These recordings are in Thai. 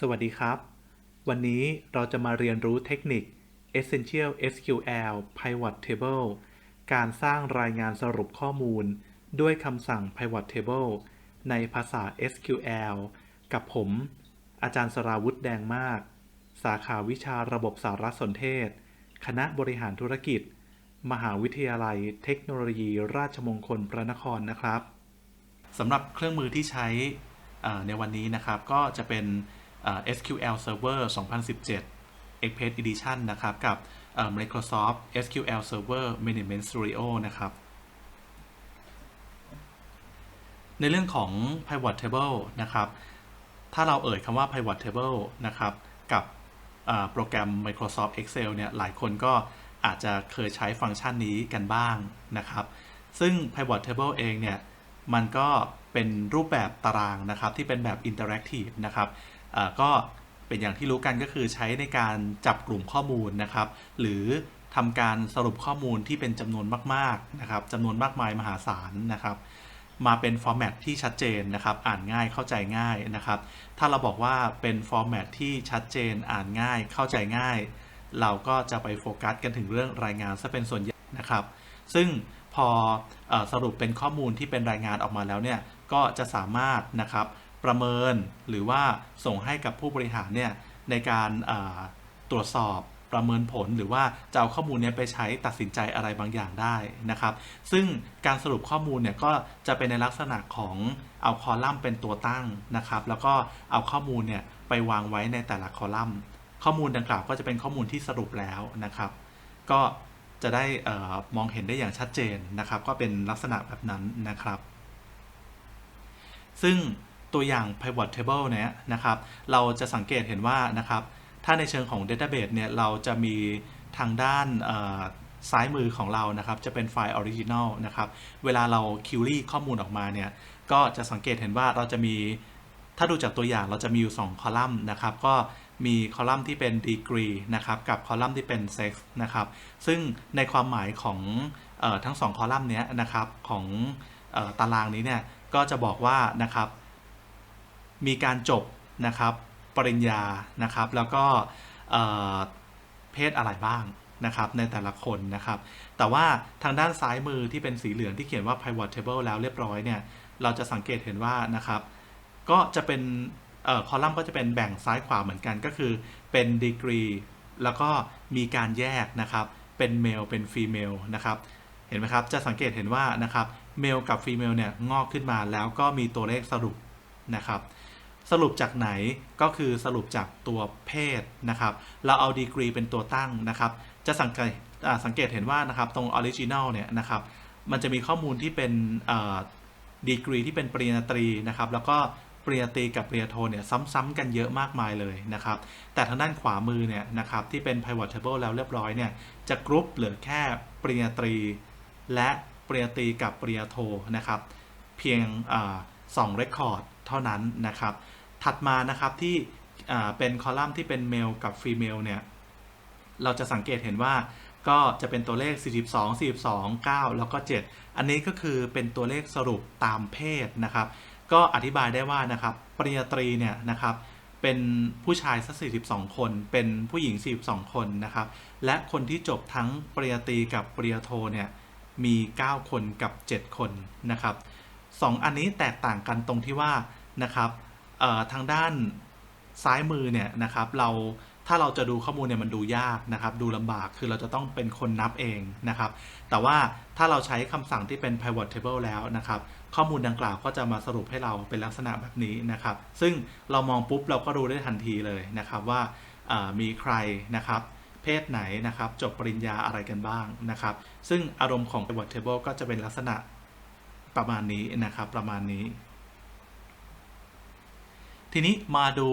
สวัสดีครับ วันนี้เราจะมาเรียนรู้เทคนิค Essential SQL Pivot Table การสร้างรายงานสรุปข้อมูล ด้วยคำสั่ง Pivot Table ในภาษา SQL กับผม อาจารย์สราวุธแดงมาก สาขาวิชาระบบสารสนเทศ คณะบริหารธุรกิจ มหาวิทยาลัยเทคโนโลยีราชมงคลพระนครนะครับสำหรับเครื่องมือที่ใช้ในวันนี้นะครับก็จะเป็น SQL Server 2017 Express Edition นะครับ กับ Microsoft SQL Server Management Studio นะครับ ในเรื่องของ Pivot Table นะครับ ถ้าเราเอ่ยคำว่า Pivot Table นะครับ กับโปรแกรม Microsoft Excel เนี่ย หลายคนก็อาจจะเคยใช้ฟังก์ชันนี้กันบ้างนะครับ ซึ่ง Pivot Table เองเนี่ย มันก็เป็นรูปแบบตารางนะครับ ที่เป็นแบบ Interactive นะครับ ก็เป็นอย่างที่รู้กันก็คือใช้ในการจับกลุ่มข้อมูลนะครับ หรือทำการสรุปข้อมูลที่เป็นจำนวนมากๆนะครับจำนวนมากมายมหาศาลนะครับมาเป็นฟอร์แมตที่ชัดเจนนะครับ อ่านง่ายเข้าใจง่ายนะครับ ถ้าเราบอกว่าเป็นฟอร์แมตที่ชัดเจนอ่านง่ายเข้าใจง่าย เราก็จะไปโฟกัสกันถึงเรื่องรายงานซะเป็นส่วนใหญ่นะครับ ซึ่งพอเออสรุปเป็นข้อมูลที่เป็นรายงานออกมาแล้วเนี่ย ก็จะสามารถนะครับ ประเมินหรือว่าส่งให้กับผู้บริหารเนี่ยในการตรวจสอบประเมินผลหรือว่าจะเอาข้อมูลเนี้ไปใช้ตัดสินใจอะไรบางอย่างได้นะครับ ซึ่งการสรุปข้อมูลเนี่ยก็จะเป็นในลักษณะของเอาคอลัมน์เป็นตัวตั้งนะครับ แล้วก็เอาข้อมูลเนี่ยไปวางไว้ในแต่ละคอลัมน์ ข้อมูลดังกล่าวก็จะเป็นข้อมูลที่สรุปแล้วนะครับ ก็จะได้มองเห็นได้อย่างชัดเจนนะครับ ก็เป็นลักษณะแบบนั้นนะครับ ซึ่ง ตัวอย่าง pivot table เนี่ยนะครับ เราจะสังเกตเห็นว่านะครับ ถ้าในเชิงของ database เนี่ย เราจะมีทางด้านซ้ายมือของเรานะครับ จะเป็นไฟล์ original นะครับ เวลาเรา query ข้อมูลออกมาเนี่ย ก็จะสังเกตเห็นว่าเราจะมี ถ้าดูจากตัวอย่างเราจะมีอยู่ 2 คอลัมน์นะครับ ก็มีคอลัมน์ที่เป็น degree นะครับ กับคอลัมน์ที่เป็น sex นะครับ ซึ่งในความหมายของออทั้ง 2 คอลัมน์เนี้ยนะครับ ของออตารางนี้เนี่ย ก็จะบอกว่านะครับ มีการจบนะครับปริญญานะครับ แล้วก็เพศอะไรบ้างนะครับในแต่ละคนนะครับ แต่ว่าทางด้านซ้ายมือที่เป็นสีเหลืองที่เขียนว่า pivot table แล้วเรียบร้อยเนี่ย เราจะสังเกตเห็นว่านะครับ ก็จะเป็นออคอลัมน์ก็จะเป็นแบ่งซ้ายขวาเหมือนกันก็คือเป็นดีกรีแล้วก็มีการแยกนะครับ เป็นเมลเป็นฟีเมลนะครับ เห็นไหมครับ จะสังเกตเห็นว่านะครับเมลกับฟีเมลเนี่ยงอกขึ้นมาแล้วก็มีตัวเลขสรุปนะครับ สรุปจากไหนก็คือสรุปจากตัวเพศนะครับ เราเอาดีกรีเป็นตัวตั้งนะครับ จะสังเกตสังเกตเห็นว่านะครับตรงออริจินัลเนี่ยนะครับ มันจะมีข้อมูลที่เป็นดีกรีที่เป็นปริญญาตรีนะครับ แล้วก็ปริญญาตรีกับปริญญาโทเนี่ยซ้ำๆกันเยอะมากมายเลยนะครับ แต่ทางด้านขวามือเนี่ยนะครับที่เป็น pivot table แล้วเรียบร้อยเนี่ยจะกรุ๊ปเหลือแค่ปริญญาตรี และปริญญาตรีกับปริญญาโทนะครับ เพียงอสองเรคคอร์ดเท่านั้นนะครับ ถัดมานะครับที่เป็นคอลัมน์ที่เป็นเมลกับฟีเมลเนี่ย เราจะสังเกตเห็นว่าก็จะเป็นตัวเลข 42 42 9 แล้วก็ 7 อันนี้ก็คือเป็นตัวเลขสรุปตามเพศนะครับ ก็อธิบายได้ว่านะครับปริญญาตรีเนี่ยนะครับเป็นผู้ชายสัก42 คน เป็นผู้หญิง 42 คนนะครับ และคนที่จบทั้งปริญญาตรีกับปริญญาโทเนี่ยมี 9 คนกับ 7 คนนะครับสองอันนี้แตกต่างกันตรงที่ว่านะครับ ทางด้านซ้ายมือเนี่ยนะครับเราถ้าเราจะดูข้อมูลเนี่ยมันดูยากนะครับ ดูลำบากคือเราจะต้องเป็นคนนับเองนะครับ แต่ว่าถ้าเราใช้คำสั่งที่เป็น pivot table แล้วนะครับ ข้อมูลดังกล่าวก็จะมาสรุปให้เราเป็นลักษณะแบบนี้นะครับ ซึ่งเรามองปุ๊บเราก็รู้ได้ทันทีเลยนะครับว่าอ่ามีใครนะครับ เพศไหนนะครับ จบปริญญาอะไรกันบ้างนะครับ ซึ่งอารมณ์ของ pivot table ก็จะเป็นลักษณะประมาณนี้นะครับ ประมาณนี้ ทีนี้มาดู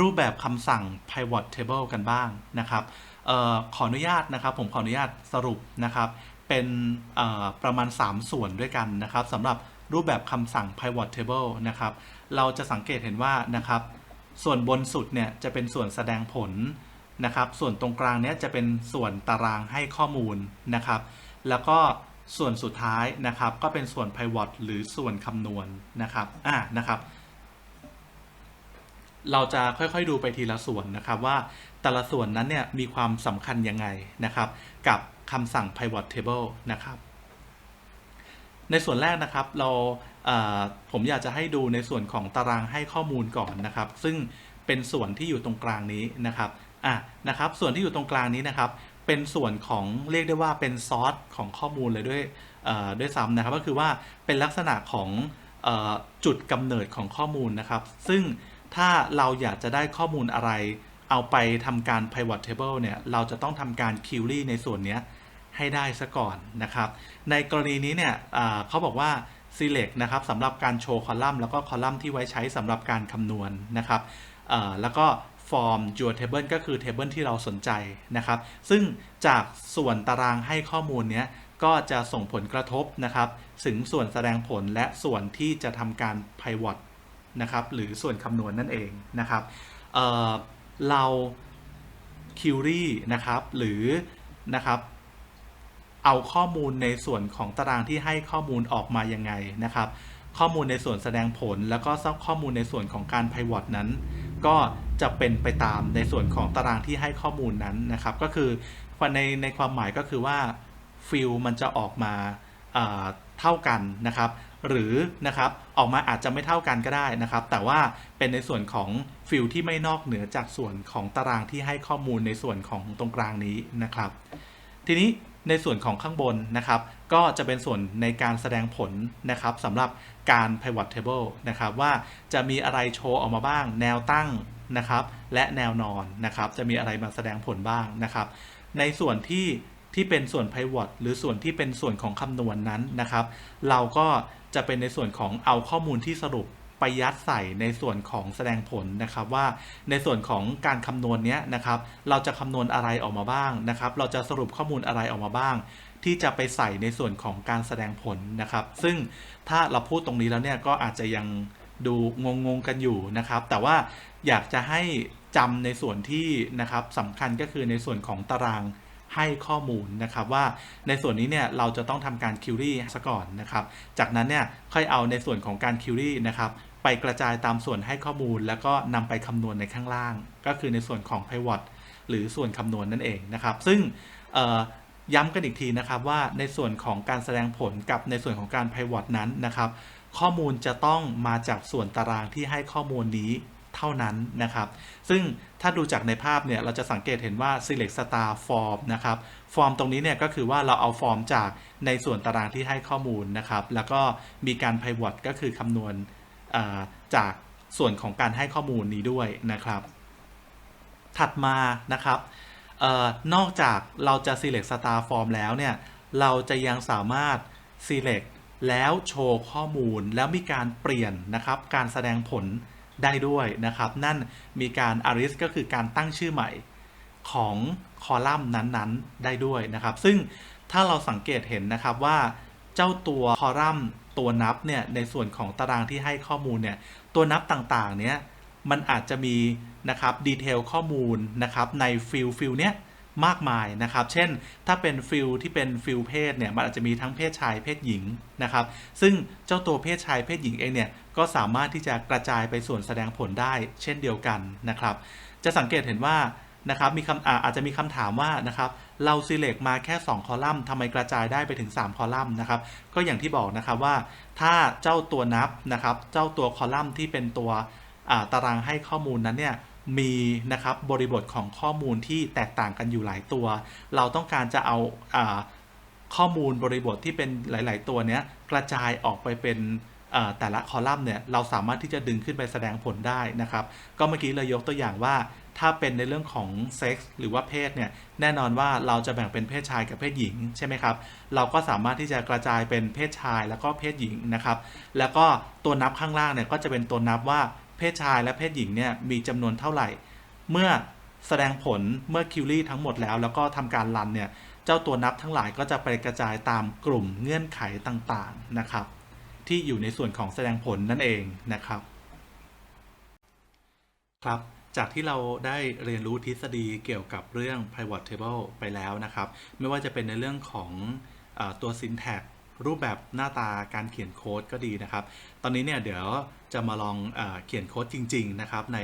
รูปแบบคำสั่ง pivot table กันบ้างนะครับออขออนุญาตนะครับ ผมขออนุญาตสรุปนะครับ เป็นประมาณ 3 ส่วนด้วยกันนะครับสำหรับรูปแบบคำสั่ง pivot table นะครับ เราจะสังเกตเห็นว่านะครับ ส่วนบนสุดเนี่ยจะเป็นส่วนแสดงผลนะครับ ส่วนตรงกลางเนี้ยจะเป็นส่วนตารางให้ข้อมูลนะครับ แล้วก็ส่วนสุดท้ายนะครับ ก็เป็นส่วน pivot หรือส่วนคำนวณนะครับ อ่านะครับ เราจะค่อยๆดูไปทีละส่วนนะครับว่าแต่ละส่วนนั้นเนี่ยมีความสำคัญยังไงนะครับ กับคำสั่ง pivot table นะครับ ในส่วนแรกนะครับเราเผมอยากจะให้ดูในส่วนของตารางให้ข้อมูลก่อนนะครับ ซึ่งเป็นส่วนที่อยู่ตรงกลางนี้นะครับอะนะครับ ส่วนที่อยู่ตรงกลางนี้นะครับ เป็นส่วนของเรียกได้ว่าเป็นซอสของข้อมูลเลยด้วยด้วยซ้ำนะครับ ก็คือว่าเป็นลักษณะของอจุดกำเนิดของข้อมูลนะครับ ซึ่ง ถ้าเราอยากจะได้ข้อมูลอะไร เอาไปทำการ pivot table เนี่ย เราจะต้องทำการ query ในส่วนนี้ให้ได้ซะก่อนนะครับ ในกรณีนี้เนี่ยเขาบอกว่า select นะครับสำหรับการโชว์คอลัมน์แล้วก็คอลัมน์ที่ไว้ใช้สำหรับการคำนวณนะครับแล้วก็ form your table ก็คือ table ที่เราสนใจนะครับ ซึ่งจากส่วนตารางให้ข้อมูลเนี้ยก็จะส่งผลกระทบนะครับ ถึงส่วนแสดงผลและส่วนที่จะทำการ pivot นะครับหรือส่วนคำนวณนั่นเองนะครับเเรา query นะครับหรือนะครับเอาข้อมูลในส่วนของตารางที่ให้ข้อมูลออกมายังไงนะครับ ข้อมูลในส่วนแสดงผล แล้วก็ข้อมูลในส่วนของการ pivot นั้น ก็จะเป็นไปตามในส่วนของตารางที่ให้ข้อมูลนั้นนะครับ ก็คือในในความหมายก็คือว่าฟิลมันจะออกมาเท่ากันนะครับ หรือนะครับออกมาอาจจะไม่เท่ากันก็ได้นะครับ แต่ว่าเป็นในส่วนของฟิลที่ไม่นอกเหนือจากส่วนของตารางที่ให้ข้อมูลในส่วนของตรงกลางนี้นะครับ ทีนี้ในส่วนของข้างบนนะครับ ก็จะเป็นส่วนในการแสดงผลนะครับสำหรับการ pivot table นะครับ ว่าจะมีอะไรโชว์ออกมาบ้าง แนวตั้งนะครับ และแนวนอนนะครับ จะมีอะไรมาแสดงผลบ้างนะครับ ในส่วนที่ที่เป็นส่วน pivot หรือส่วนที่เป็นส่วนของคำนวณนนั้นนะครับ เราก็จะเป็นในส่วนของเอาข้อมูลที่สรุปไปยัดใส่ในส่วนของแสดงผลนะครับว่าในส่วนของการคำนวณเนี้ยนะครับเราจะคำนวณอะไรออกมาบ้างนะครับ เราจะสรุปข้อมูลอะไรออกมาบ้าง ที่จะไปใส่ในส่วนของการแสดงผลนะครับ ซึ่งถ้าเราพูดตรงนี้แล้วเนี่ยก็อาจจะยังดูงงๆกันอยู่นะครับ แต่ว่าอยากจะให้จำในส่วนที่นะครับสำคัญก็คือในส่วนของตาราง ให้ข้อมูลนะครับว่าในส่วนนี้เนี่ยเราจะต้องทำการ query ซะก่อนนะครับ จากนั้นเนี่ยค่อยเอาในส่วนของการ query นะครับไปกระจายตามส่วนให้ข้อมูล แล้วก็นำไปคำนวณในข้างล่าง ก็คือในส่วนของ pivot หรือส่วนคำนวณนั่นเองนะครับ ซึ่งย้ำกันอีกทีนะครับว่าในส่วนของการแสดงผลกับในส่วนของการ pivot นั้นนะครับ ข้อมูลจะต้องมาจากส่วนตารางที่ให้ข้อมูลนี้ เท่านั้นนะครับ ซึ่งถ้าดูจากในภาพเนี่ยเราจะสังเกตเห็นว่า select star form นะครับฟอร์มตรงนี้เนี่ยก็คือว่าเราเอาฟอร์มจากในส่วนตารางที่ให้ข้อมูลนะครับ แล้วก็มีการ pivot ก็คือคำนวณจากส่วนของการให้ข้อมูลนี้ด้วยนะครับ ถัดมานะครับออนอกจากเราจะ select star form แล้วเนี่ยเราจะยังสามารถ select แล้วโชว์ข้อมูลแล้วมีการเปลี่ยนนะครับ การแสดงผล ได้ด้วยนะครับ นั่นมีการ arist ก็คือการตั้งชื่อใหม่ของคอลัมน์นั้นๆ ได้ด้วยนะครับ ซึ่งถ้าเราสังเกตเห็นนะครับว่าเจ้าตัวคอลัมน์ตัวนับเนี่ยในส่วนของตารางที่ให้ข้อมูลเนี่ยตัวนับต่างๆ เนี่ยมันอาจจะมีนะครับดีเทลข้อมูลนะครับในฟิลฟิลเนี้ย มากมายนะครับ เช่น ถ้าเป็นฟิลที่เป็นฟิลเพศเนี่ย มันอาจจะมีทั้งเพศชายเพศหญิงนะครับ ซึ่งเจ้าตัวเพศชายเพศหญิงเองเนี่ย ก็สามารถที่จะกระจายไปส่วนแสดงผลได้ เช่นเดียวกันนะครับ จะสังเกตเห็นว่านะครับ มีคำอาอาจจะมีคำถามว่านะครับ เรา select มาแค่ 2 คอลัมน์ทำไมกระจายได้ไปถึง 3 คอลัมน์นะครับ ก็อย่างที่บอกนะครับว่า ถ้าเจ้าตัวนับนะครับ เจ้าตัวคอลัมน์ที่เป็นตัวตารางให้ข้อมูลนั้นเนี่ย มีนะครับบริบทของข้อมูลที่แตกต่างกันอยู่หลายตัว เราต้องการจะเอาอาข้อมูลบริบทที่เป็นหลาย ๆ ตัวเนี้ยกระจายออกไปเป็นแต่ละคอลัมน์เนี่ยเราสามารถที่จะดึงขึ้นไปแสดงผลได้นะครับ ก็เมื่อกี้เลยยกตัวอย่างว่า ถ้าเป็นในเรื่องของเซ็กส์หรือว่าเพศเนี่ยแน่นอนว่าเราจะแบ่งเป็นเพศชายกับเพศหญิงใช่ไหมครับ เราก็สามารถที่จะกระจายเป็นเพศชายแล้วก็เพศหญิงนะครับ แล้วก็ตัวนับข้างล่างเนี่ยก็จะเป็นตัวนับว่า เพศชายและเพศหญิงเนี่ยมีจำนวนเท่าไหร่ เมื่อแสดงผลเมื่อคิวรี่ทั้งหมดแล้ว แล้วก็ทำการรันเนี่ยเจ้าตัวนับทั้งหลายก็จะไปกระจายตามกลุ่มเงื่อนไขต่างๆนะครับ ที่อยู่ในส่วนของแสดงผลนั่นเองนะครับ ครับจากที่เราได้เรียนรู้ทฤษฎีเกี่ยวกับเรื่อง pivot table ไปแล้วนะครับ ไม่ว่าจะเป็นในเรื่องของอตัว syntax รูปแบบหน้าตาการเขียนโค้ดก็ดีนะครับ ตอนนี้เนี่ยเดี๋ยวจะมาลองเอเขียนโค้ดจริง ๆ นะครับ ใน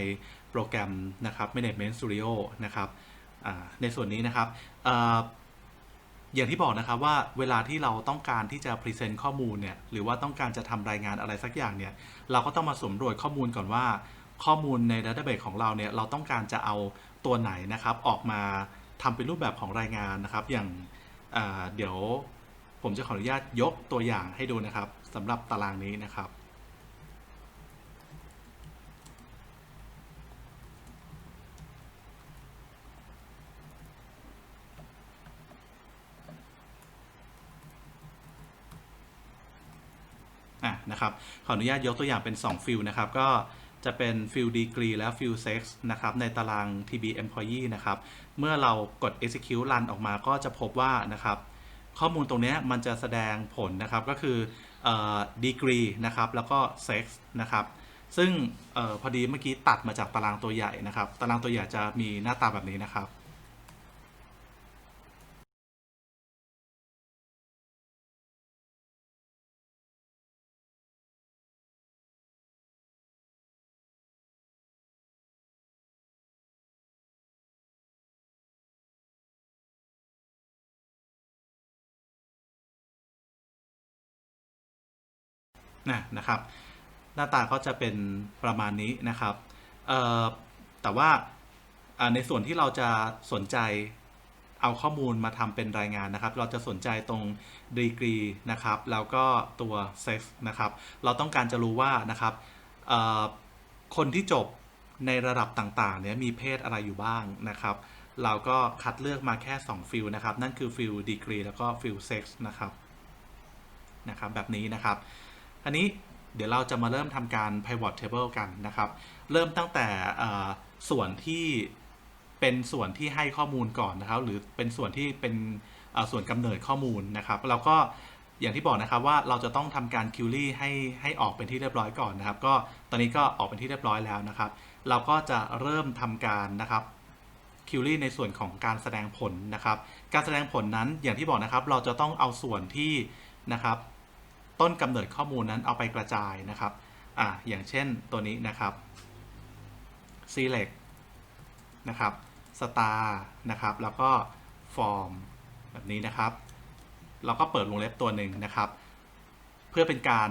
โปรแกรมนะครับ Management Studio นะครับในส่วนนี้นะครับออย่างที่บอกนะครับว่าเวลาที่เราต้องการที่จะ Present ข้อมูลเนี่ยหรือว่าต้องการจะทำรายงานอะไรสักอย่างเนี่ยเราก็ต้องมาสำรวจข้อมูลก่อนว่าข้อมูลใน Database ของเราเนี่ยเราต้องการจะเอาตัวไหนนะครับ ออกมาทำเป็นรูปแบบของรายงานนะครับ อย่างเดี๋ยว ผมจะขออนุญาตยกตัวอย่างให้ดูนะครับสำหรับตารางนี้นะครับ อะนะครับ ขออนุญาตยกตัวอย่างเป็น 2 ฟิลนะครับ ก็จะเป็นฟิล degree และฟิล sex นะครับในตาราง tb employee นะครับ เมื่อเรากด execute run ออกมาก็จะพบว่านะครับ ข้อมูลตรงนี้มันจะแสดงผลนะครับก็คือเอ่อ degree นะครับแล้วก็ sex นะครับซึ่งออพอดีเมื่อกี้ตัดมาจากตารางตัวใหญ่นะครับ ตารางตัวใหญ่จะมีหน้าตาแบบนี้นะครับ นะนะครับ หน้าตาก็จะเป็นประมาณนี้นะครับแต่ว่าในส่วนที่เราจะสนใจเอาข้อมูลมาทำเป็นรายงานนะครับ เราจะสนใจตรงดีกรีนะครับ แล้วก็ตัว sex นะครับ เราต้องการจะรู้ว่านะครับคนที่จบในระดับต่างๆเนี่ยมีเพศอะไรอยู่บ้างนะครับ เราก็คัดเลือกมาแค่ 2 ฟิลนะครับ นั่นคือฟิลดีกรีแล้วก็ฟิล sex นะครับนะครับ แบบนี้นะครับ อันนี้เดี๋ยวเราจะมาเริ่มทำการ pivot table กันนะครับ เริ่มตั้งแต่ส่วนที่เป็นส่วนที่ให้ข้อมูลก่อนนะครับ หรือเป็นส่วนที่เป็นส่วนกำเนิดข้อมูลนะครับ เราก็อย่างที่บอกนะครับว่าเราจะต้องทำการ query ให้ให้ออกเป็นที่เรียบร้อยก่อนนะครับ ก็ตอนนี้ก็ออกเป็นที่เรียบร้อยแล้วนะครับ เราก็จะเริ่มทำการนะครับคิวรี่ในส่วนของการแสดงผลนะครับ การแสดงผลนั้นอย่างที่บอกนะครับ เราจะต้องเอาส่วนที่นะครับ ต้นกำเนิดข้อมูลนั้นเอาไปกระจายนะครับอ่าอย่างเช่นตัวนี้นะครับ select นะครับ star นะครับ แล้วก็ form แบบนี้นะครับ เราก็เปิดวงเล็บตัวหนึ่งนะครับ เพื่อเป็นการ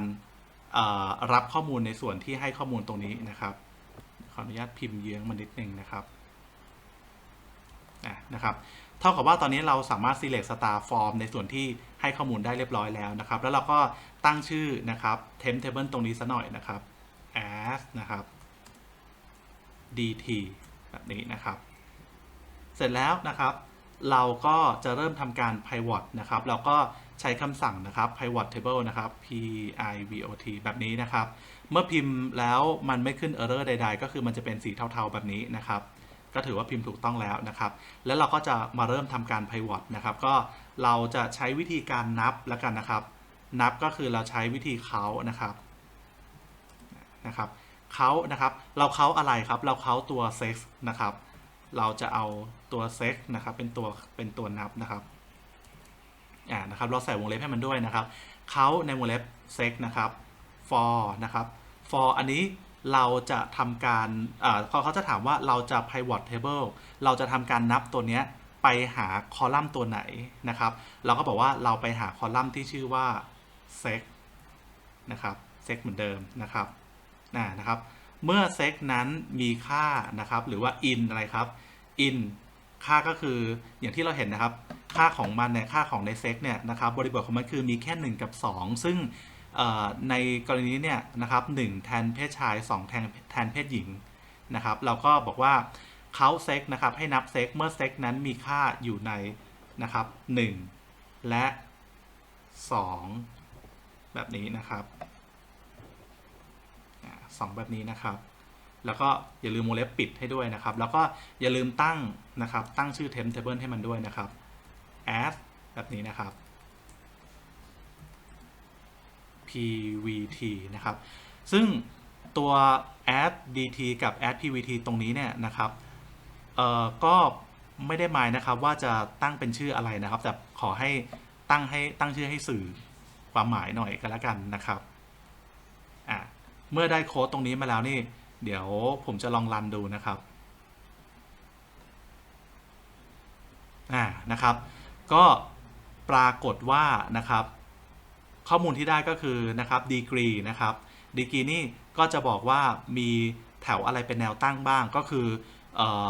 รับข้อมูลในส่วนที่ให้ข้อมูลตรงนี้นะครับขออนุญาตพิมพ์เยื้องมานิดนึงนะครับอะนะครับ เท่ากับว่าตอนนี้เราสามารถ select star form ในส่วนที่ให้ข้อมูลได้เรียบร้อยแล้วนะครับ แล้วเราก็ตั้งชื่อนะครับ temp table ตรงนี้ซะหน่อยนะครับ as นะครับ dt แบบนี้นะครับ เสร็จแล้วนะครับ เราก็จะเริ่มทำการ pivot นะครับ เราก็ใช้คำสั่งนะครับ pivot table นะครับ pivot แบบนี้นะครับ เมื่อพิมพ์แล้วมันไม่ขึ้น error ใด ๆ ก็คือมันจะเป็นสีเทาๆแบบนี้นะครับ ก็ถือว่าพิมพ์ถูกต้องแล้วนะครับ แล้วเราก็จะมาเริ่มทำการ pivot นะครับ ก็เราจะใช้วิธีการนับแล้วกันนะครับ นับก็คือเราใช้วิธีเขานะครับนะครับเขานะครับเราเขาอะไรครับ เราเขาตัว sex นะครับ เราจะเอาตัว sex นะครับ เป็นตัวเป็นตัวนับนะครับอ่านะครับ เราใส่วงเล็บให้มันด้วยนะครับเขาในวงเล็บ sex นะครับ for นะครับ for อันนี้ เราจะทำการอ่าเขาจะถามว่าเราจะ pivot table เราจะทำการนับตัวเนี้ยไปหาคอลัมน์ตัวไหนนะครับ เราก็บอกว่าเราไปหาคอลัมน์ที่ชื่อว่า sex นะครับ sex เหมือนเดิมนะครับอ่านะครับ เมื่อ sex นั้นมีค่านะครับหรือว่า in อะไรครับ in ค่าก็คืออย่างที่เราเห็นนะครับ ค่าของมันเนี่ยค่าของใน sex เนี่ยนะครับบริบทของมันคือมีแค่ 1 กับ 2 ซึ่ง ในกรณีนี้เนี่ยนะครับ1แทนเพศชาย 2 แทนแทนเพศหญิงนะครับ เราก็บอกว่าเขาเซ็กนะครับให้นับเซ็กเมื่อเซ็กนั้นมีค่าอยู่ในนะครับ 1 และ 2 แบบนี้นะครับสองแบบนี้นะครับ แล้วก็อย่าลืมวงเล็บปิดให้ด้วยนะครับ แล้วก็อย่าลืมตั้งนะครับตั้งชื่อ temp table ให้มันด้วยนะครับ add แบบนี้นะครับ pvt นะครับ ซึ่งตัว add dt กับ add pvt ตรงนี้เนี่ยนะครับ เอ่อ ก็ไม่ได้หมายนะครับว่าจะตั้งเป็นชื่ออะไรนะครับ แต่ขอให้ตั้งให้ตั้งชื่อให้สื่อความหมายหน่อยก็แล้วกันนะครับ อะ เมื่อได้โค้ดตรงนี้มาแล้วนี่ เดี๋ยวผมจะลองรันดูนะครับ อ่า นะครับ ก็ปรากฏว่านะครับ ข้อมูลที่ได้ก็คือนะครับดีกรีนะครับดีกรีนี่ก็จะบอกว่ามีแถวอะไรเป็นแนวตั้งบ้างก็คือออ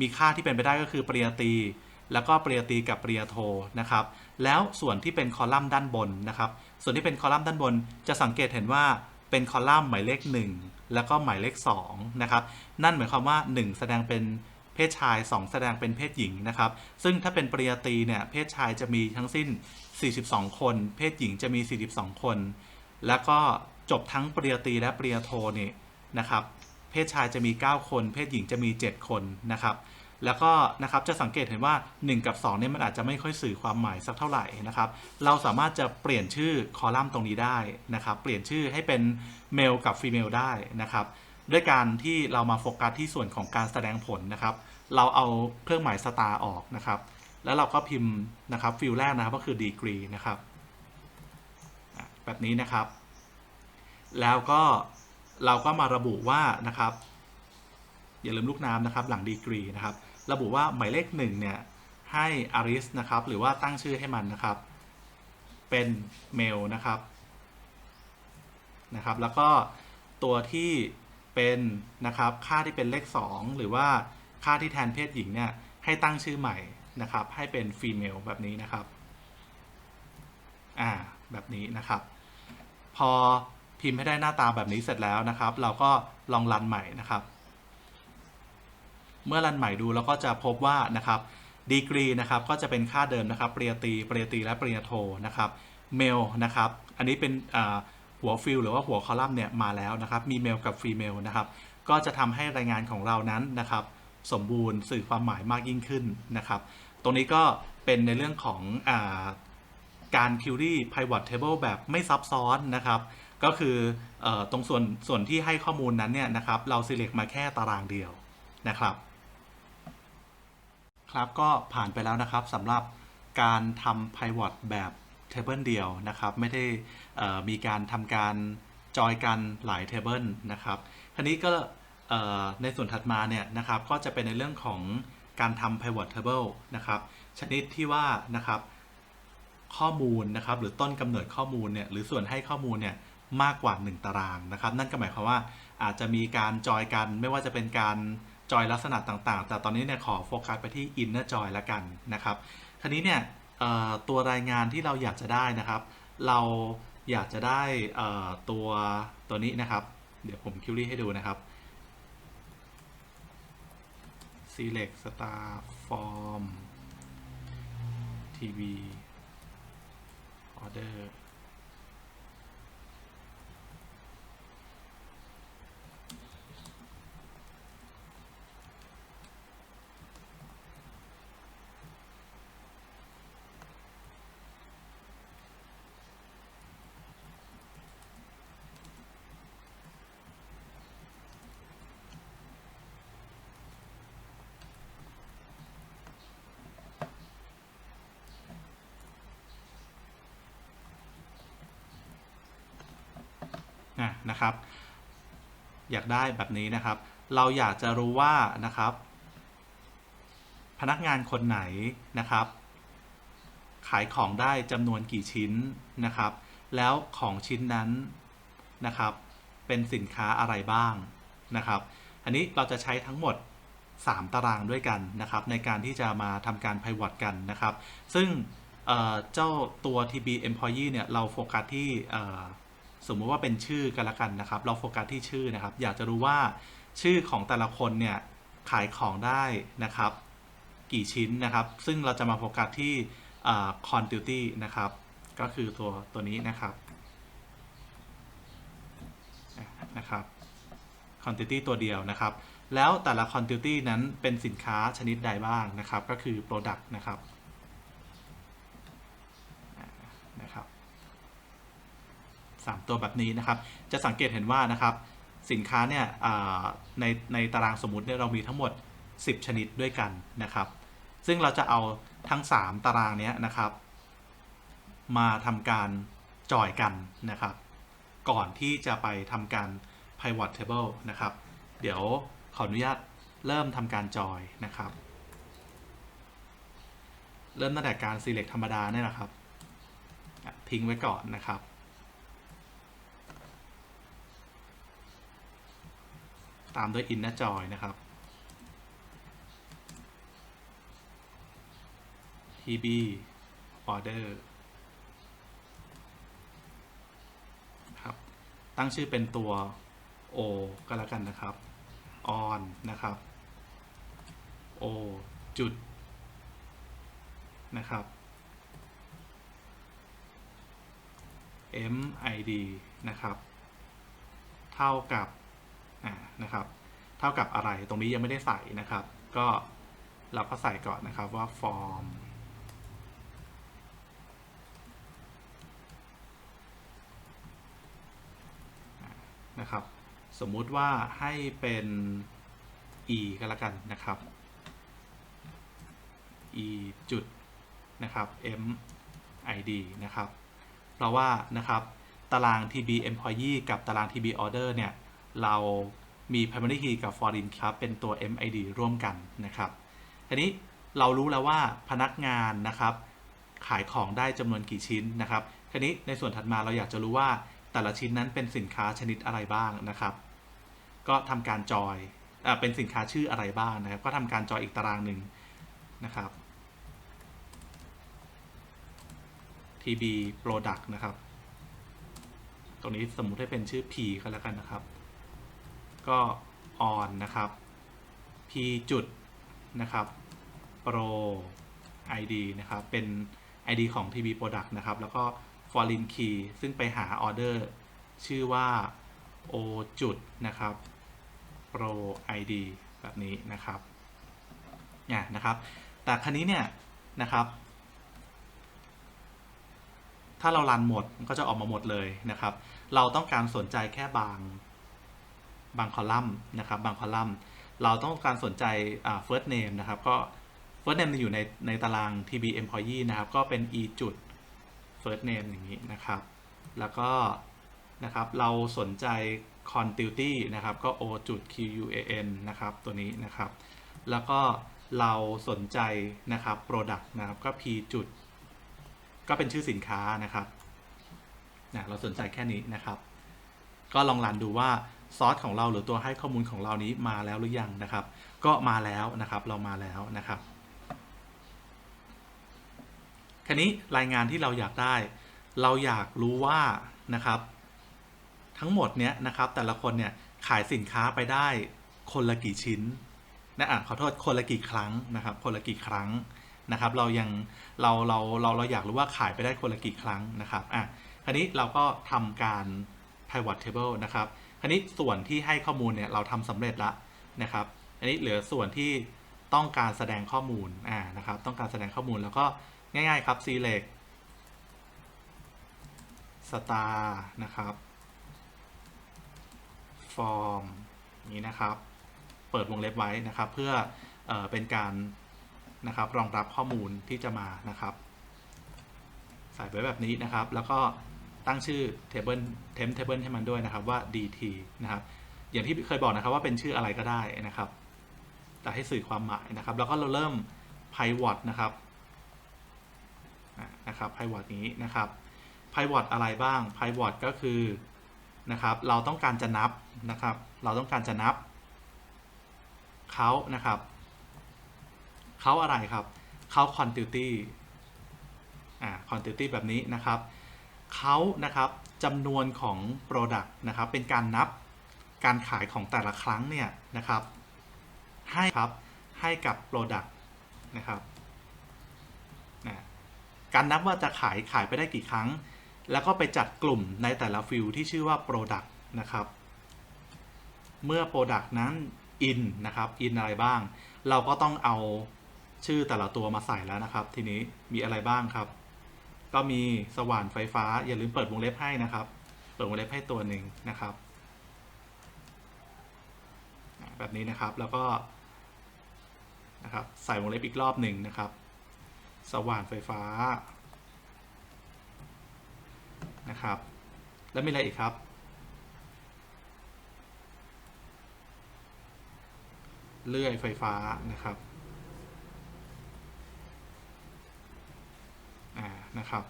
มีค่าที่เป็นไปได้ก็คือปริญญาตรีแล้วก็ปริญญาตรีกับปริญญาโทนะครับ แล้วส่วนที่เป็นคอลัมน์ด้านบนนะครับ ส่วนที่เป็นคอลัมน์ด้านบนจะสังเกตเห็นว่าเป็นคอลัมน์หมายเลข 1 แล้วก็หมายเลข2นะครับ นั่นหมายความว่า 1 แสดงเป็นเพศชาย 2 แสดงเป็นเพศหญิงนะครับ ซึ่งถ้าเป็นปริญญาตรีเนี่ยเพศชายจะมีทั้งสิ้น 42 คน เพศหญิงจะมี 42 คน แล้วก็จบทั้งปริญญาตรีและปริญญาโทนี่นะครับ เพศชายจะมี 9 คน เพศหญิงจะมี 7 คนนะครับ แล้วก็นะครับจะสังเกตเห็นว่า 1 กับ 2 เนี่ยมันอาจจะไม่ค่อยสื่อความหมายสักเท่าไหร่นะครับ เราสามารถจะเปลี่ยนชื่อคอลัมน์ตรงนี้ได้นะครับ เปลี่ยนชื่อให้เป็นเมลกับฟีเมลได้นะครับด้วยการที่เรามาโฟกัสที่ส่วนของการแสดงผลนะครับ เราเอาเครื่องหมายสตาร์ออกนะครับ แล้วเราก็พิมพ์นะครับฟิลแรกนะครับก็คือดีกรีนะครับแบบนี้นะครับ แล้วก็เราก็มาระบุว่านะครับ อย่าลืมลูกน้ำนะครับหลังดีกรีนะครับ ระบุว่าหมายเลขหนึ่งเนี่ยให้อาริสนะครับ หรือว่าตั้งชื่อให้มันนะครับ เป็นเมลนะครับนะครับ แล้วก็ตัวที่เป็นนะครับค่าที่เป็นเลข 2 หรือว่าค่าที่แทนเพศหญิงเนี่ยให้ตั้งชื่อใหม่ นะครับ ให้เป็นฟีเมลแบบนี้นะครับอ่าแบบนี้นะครับ พอพิมพ์ให้ได้หน้าตาแบบนี้เสร็จแล้วนะครับ เราก็ลองรันใหม่นะครับ เมื่อรันใหม่ดูเราก็จะพบว่านะครับดีกรีนะครับก็จะเป็นค่าเดิมนะครับปริญญาตรีปริญญาตรีและปริญญาโทนะครับเมลนะครับ อันนี้เป็นหัวฟิลหรือว่าหัวคอลัมน์เนี่ยมาแล้วนะครับ มีเมลกับฟีเมลนะครับ ก็จะทำให้รายงานของเรานั้นนะครับ สมบูรณ์สื่อความหมายมากยิ่งขึ้นนะครับ ตรงนี้ก็เป็นในเรื่องของอาการ query pivot table แบบไม่ซับซ้อนนะครับ ก็คืออตรงส่วนส่วนที่ให้ข้อมูลนั้นเนี่ยนะครับ เรา select มาแค่ตารางเดียวนะครับครับก็ผ่านไปแล้วนะครับสำหรับการทำ pivot แบบ table เดียวนะครับ ไม่ได้มีการทำการจอยกันหลาย table นะครับทีนี้ก็ในส่วนถัดมาเนี่ยนะครับ ก็จะเป็นในเรื่องของ การทำ pivot table นะครับ ชนิดที่ว่านะครับข้อมูลนะครับ หรือต้นกำเนิดข้อมูลเนี่ยหรือส่วนให้ข้อมูลเนี่ยมากกว่า 1 ตารางนะครับ นั่นก็หมายความว่าอาจจะมีการจอยกันไม่ว่าจะเป็นการจอยลักษณะต่างๆ แต่ตอนนี้เนี่ยขอโฟกัสไปที่ inner joy ละกันนะครับทีนี้เนี่ยตัวรายงานที่เราอยากจะได้นะครับ เราอยากจะได้ตัวตัวนี้นะครับ เดี๋ยวผมคิวรี่ให้ดูนะครับ select star form tv order นะครับ อยากได้แบบนี้นะครับ เราอยากจะรู้ว่านะครับ พนักงานคนไหนนะครับ ขายของได้จำนวนกี่ชิ้นนะครับ แล้วของชิ้นนั้นนะครับ เป็นสินค้าอะไรบ้างนะครับ อันนี้เราจะใช้ทั้งหมด 3 ตารางด้วยกันนะครับ ในการที่จะมาทำการ pivot กันนะครับ ซึ่งเจ้าตัว TB employee เนี่ย เราโฟกัสที่ สมมติว่าเป็นชื่อกันละกันนะครับ เราโฟกัสที่ชื่อนะครับ อยากจะรู้ว่าชื่อของแต่ละคนเนี่ยขายของได้นะครับ กี่ชิ้นนะครับ ซึ่งเราจะมาโฟกัสที่ quantity นะครับ ก็คือตัวตัวนี้นะครับนะครับ quantity ตัวเดียวนะครับ แล้วแต่ละ quantity นั้นเป็นสินค้าชนิดใดบ้างนะครับ ก็คือ product นะครับนะครับ 3 ตัวแบบนี้นะครับ จะสังเกตเห็นว่านะครับสินค้าเนี่ยในในตารางสมมุติเนี่ยเรามีทั้งหมด 10 ชนิดด้วยกันนะครับ ซึ่งเราจะเอาทั้ง 3 ตารางเนี้ยนะครับ มาทำการจอยกันนะครับ ก่อนที่จะไปทำการ pivot table นะครับ เดี๋ยวขออนุญาตเริ่มทำการจอยนะครับ เริ่มตั้งแต่การ select ธรรมดาเนี่ยนะครับ ทิ้งไว้ก่อนนะครับ ตามด้วย inner joy นะครับ tb order ครับตั้งชื่อเป็นตัว o ก็แล้วกันนะครับ on นะครับ o จุดนะครับ mid นะครับ เท่ากับ นะครับ เท่ากับอะไรตรงนี้ยังไม่ได้ใส่นะครับ ก็เราก็ใส่ก่อนนะครับว่า form นะครับ สมมุติว่าให้เป็น e ก็แล้วกันนะครับ e จุดนะครับ m id นะครับ เพราะว่านะครับ ตาราง tb employee กับตาราง tb order เนี่ย เรามี primary key กับ foreign ครับเป็นตัว mid ร่วมกันนะครับทีนี้เรารู้แล้วว่าพนักงานนะครับขายของได้จำนวนกี่ชิ้นนะครับทีนี้ในส่วนถัดมาเราอยากจะรู้ว่าแต่ละชิ้นนั้นเป็นสินค้าชนิดอะไรบ้างนะครับ ก็ทำการจอยเออเป็นสินค้าชื่ออะไรบ้างนะครับ ก็ทำการจอยอีกตารางหนึ่งนะครับ tb product นะครับ ตรงนี้สมมุติให้เป็นชื่อ p ก็แล้วกันนะครับ ก็ on นะครับ p จุดนะครับ pro id นะครับ เป็น id ของ tb product นะครับ แล้วก็ foreign key ซึ่งไปหาออเดอร์ชื่อว่า o จุดนะครับ pro id แบบนี้นะครับเนี่ยนะครับ แต่ครั้นี้เนี่ยนะครับ ถ้าเรารันหมดมันก็จะออกมาหมดเลยนะครับ เราต้องการสนใจแค่บาง บางคอลัมน์นะครับบางคอลัมน์ เราต้องการสนใจ first name นะครับ ก็ first name อยู่ในในตาราง tb employee นะครับ ก็เป็น e จุด first name อย่างนี้นะครับ แล้วก็นะครับเราสนใจ quantity นะครับ ก็ o จุด quan นะครับ ตัวนี้นะครับ แล้วก็เราสนใจนะครับ product นะครับ ก็ p จุด ก็เป็นชื่อสินค้านะครับนะเราสนใจแค่นี้นะครับ ก็ลองรันดูว่า ซอสของเราหรือตัวให้ข้อมูลของเรานี้มาแล้วหรือยังนะครับ ก็มาแล้วนะครับเรามาแล้วนะครับคราวนี้รายงานที่เราอยากได้ เราอยากรู้ว่านะครับ ทั้งหมดเนี้ยนะครับ แต่ละคนเนี่ยขายสินค้าไปได้คนละกี่ชิ้นนะอะขอโทษคนละกี่ครั้งนะครับ คนละกี่ครั้งนะครับ เรายังเราเราเราเราอยากรู้ว่าขายไปได้คนละกี่ครั้งนะครับอะคราวนี้เราก็ทำการ pivot table นะครับ ราวนี้ส่วนที่ให้ข้อมูลเนี่ยเราทำสำเร็จละนะครับ อันนี้เหลือส่วนที่ต้องการแสดงข้อมูลอ่านะครับ ต้องการแสดงข้อมูลแล้วก็ง่ายๆครับ select star นะครับ form นี้นะครับ เปิดวงเล็บไว้นะครับ เพื่อเออเป็นการนะครับรองรับข้อมูลที่จะมานะครับ ใส่ไว้แบบนี้นะครับ แล้วก็ ตั้งชื่อ table temp table ให้มันด้วยนะครับว่า dt นะครับ อย่างที่เคยบอกนะครับว่าเป็นชื่ออะไรก็ได้นะครับ แต่ให้สื่อความหมายนะครับ แล้วก็เราเริ่ม pivot นะครับนะครับ pivot นี้นะครับ pivot อะไรบ้าง pivot ก็คือนะครับเราต้องการจะนับนะครับ เราต้องการจะนับเขานะครับเขาอะไรครับเขา quantity อ่า quantity แบบนี้นะครับ เขานะครับจำนวนของ product นะครับเป็นการนับการขายของแต่ละครั้งเนี่ยนะครับให้ครับให้กับ product นะครับนะการนับว่าจะขายขายไปได้กี่ครั้ง แล้วก็ไปจัดกลุ่มในแต่ละฟิลที่ชื่อว่า product นะครับ เมื่อ product นั้น in นะครับ in อะไรบ้าง เราก็ต้องเอาชื่อแต่ละตัวมาใส่แล้วนะครับ ทีนี้มีอะไรบ้างครับ ก็มีสว่านไฟฟ้า อย่าลืมเปิดวงเล็บให้นะครับ เปิดวงเล็บให้ตัวหนึ่งนะครับ แบบนี้นะครับแล้วก็นะครับใส่วงเล็บอีกรอบหนึ่งนะครับ สว่านไฟฟ้านะครับ แล้วมีอะไรอีกครับ เลื่อยไฟฟ้านะครับ อ่า นะครับ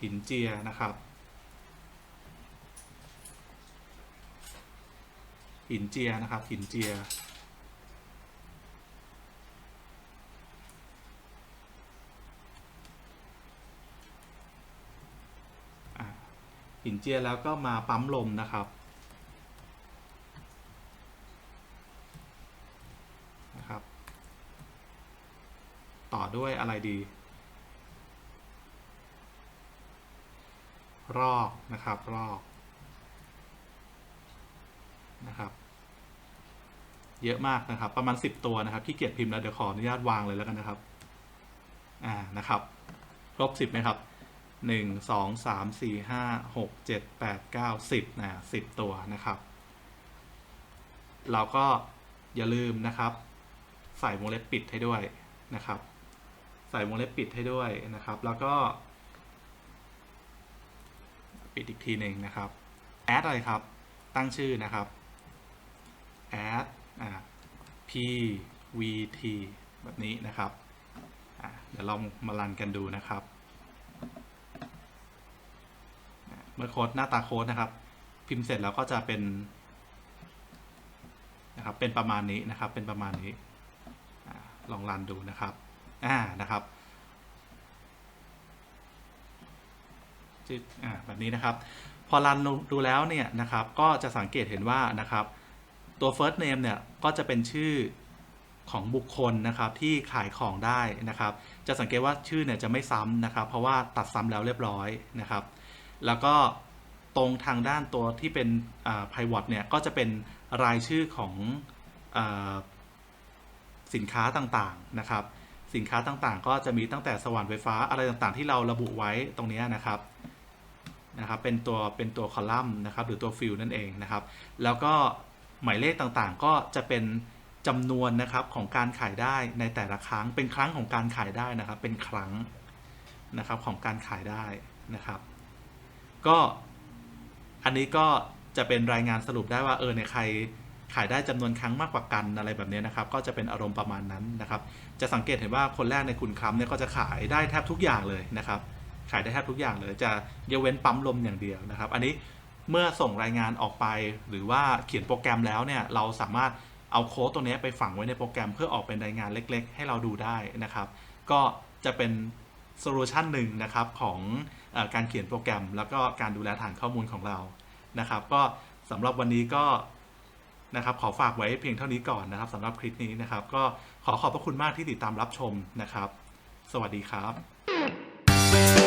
หินเจียนะครับ หินเจียนะครับ หินเจียหินเจียแล้วก็มาปั๊มลมนะครับ ต่อ ด้วยอะไรดี รอกนะครับ รอกนะครับ เยอะมากนะครับ ประมาณ 10 ตัวนะครับขี้เกียจพิมพ์แล้วเดี๋ยวขออนุญาตวางเลยแล้วกันนะครับ อ่า นะครับ ครบ 10ไหมครับหนึ่งสองสามสี่ห้าหกเจ็ดแปดเก้าสิบนะสิบตัวนะครับ เราก็อย่าลืมนะครับ ใส่วงเล็บปิดให้ด้วยนะครับ ส่วงเล็บปิดให้ด้วยนะครับ แล้วก็ ปิดอีกทีหนึ่งนะครับแอดอะไรครับ ตั้งชื่อนะครับ add อ่า pvt แบบนี้นะครับ เดี๋ยวเรามารันกันดูนะครับ เมื่อโค้ดหน้าตาโค้ดนะครับ พิมพ์เสร็จแล้วก็จะเป็นนะครับ เป็นประมาณนี้นะครับ เป็นประมาณนี้ ลองรันดูนะครับ อ่านะครับอ่าแบบนี้นะครับ พอรันดูแล้วเนี่ยนะครับก็จะสังเกตเห็นว่านะครับตัว first name เนี่ยก็จะเป็นชื่อของบุคคลนะครับที่ขายของได้นะครับ จะสังเกตว่าชื่อเนี่ยจะไม่ซ้ำนะครับ เพราะว่าตัดซ้ำแล้วเรียบร้อยนะครับ แล้วก็ตรงทางด้านตัวที่เป็นอ่า pivot เนี่ยก็จะเป็นรายชื่อของอสินค้าต่างๆนะครับ สินค้าต่างๆ ก็จะมีตั้งแต่สว่านไฟฟ้าอะไรต่างๆ ที่เราระบุไว้ตรงนี้นะครับนะครับ เป็นตัวเป็นตัวคอลัมน์นะครับ หรือตัวฟิลนั่นเองนะครับ แล้วก็หมายเลขต่างๆ ก็จะเป็นจำนวนนะครับของการขายได้ในแต่ละครั้ง เป็นครั้งของการขายได้นะครับ เป็นครั้งนะครับของการขายได้นะครับ ก็อันนี้ก็จะเป็นรายงานสรุปได้ว่าเออเนี่ยใคร ขายได้จำนวนครั้งมากกว่ากันอะไรแบบนี้นะครับก็จะเป็นอารมณ์ประมาณนั้นนะครับ จะสังเกตเห็นว่าคนแรกในคุณคำเนี่ยก็จะขายได้แทบทุกอย่างเลยนะครับ ขายได้แทบทุกอย่างเลย จะยกเว้นปั๊มลมอย่างเดียวนะครับ อันนี้เมื่อส่งรายงานออกไปหรือว่าเขียนโปรแกรมแล้วเนี่ยเราสามารถเอาโค้ดตัวนี้ไปฝังไว้ในโปรแกรมเพื่อออกเป็นรายงานเล็ก ๆ ให้เราดูได้นะครับ ก็จะเป็นโซลูชันหนึ่งนะครับของอการเขียนโปรแกรม แล้วก็การดูแลฐานข้อมูลของเรานะครับ ก็สำหรับวันนี้ก็ นะครับขอฝากไว้เพียงเท่านี้ก่อนนะครับสำหรับคลิปนี้นะครับ ก็ขอขอบพระคุณมากที่ติดตามรับชมนะครับ สวัสดีครับ